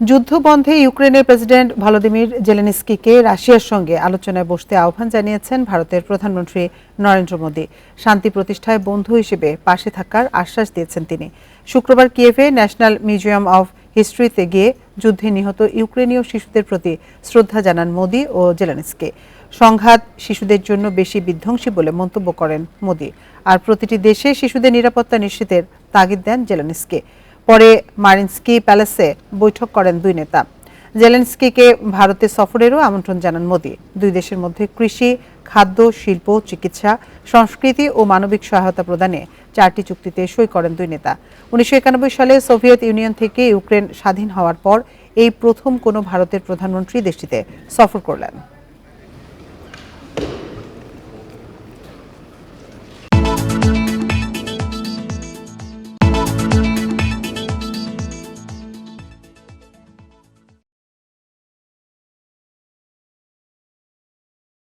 যুদ্ধ বন্ধে ইউক্রেনের প্রেসিডেন্ট ভলোদিমির জেলেনস্কিকে রাশিয়ার সঙ্গে আলোচনায় বসতে আহ্বান জানিয়েছেন ভারতের প্রধানমন্ত্রী নরেন্দ্র মোদী। শান্তি প্রতিষ্ঠায় বন্ধু হিসেবে পাশে থাকার আশ্বাস দিয়েছেন তিনি। শুক্রবার কিয়েভে ন্যাশনাল মিউজিয়াম অফ হিস্ট্রিতে গিয়ে যুদ্ধে নিহত ইউক্রেনীয় শিশুদের প্রতি শ্রদ্ধা জানান মোদী ও জেলেনস্কি। সংঘাত শিশুদের জন্য বেশি বিধ্বংসী বলে মন্তব্য করেন মোদী। আর প্রতিটি দেশে শিশুদের নিরাপত্তা নিশ্চিতের তাগিদ দেন জেলেনস্কি। পরে মারিনস্কি প্যালেসে বৈঠক করেন দুই নেতা। জেলেনস্কিকে ভারতে সফরেরও আমন্ত্রণ জানান মোদী। দুই দেশের মধ্যে কৃষি, খাদ্য, শিল্প, চিকিৎসা, সংস্কৃতি ও মানবিক সহায়তা প্রদানে চারটি চুক্তিতে সই করেন দুই নেতা। উনিশশো একানব্বই সালে সোভিয়েত ইউনিয়ন থেকে ইউক্রেন স্বাধীন হওয়ার পর এই প্রথম কোনো ভারতের প্রধানমন্ত্রী দেশটিতে সফর করলেন।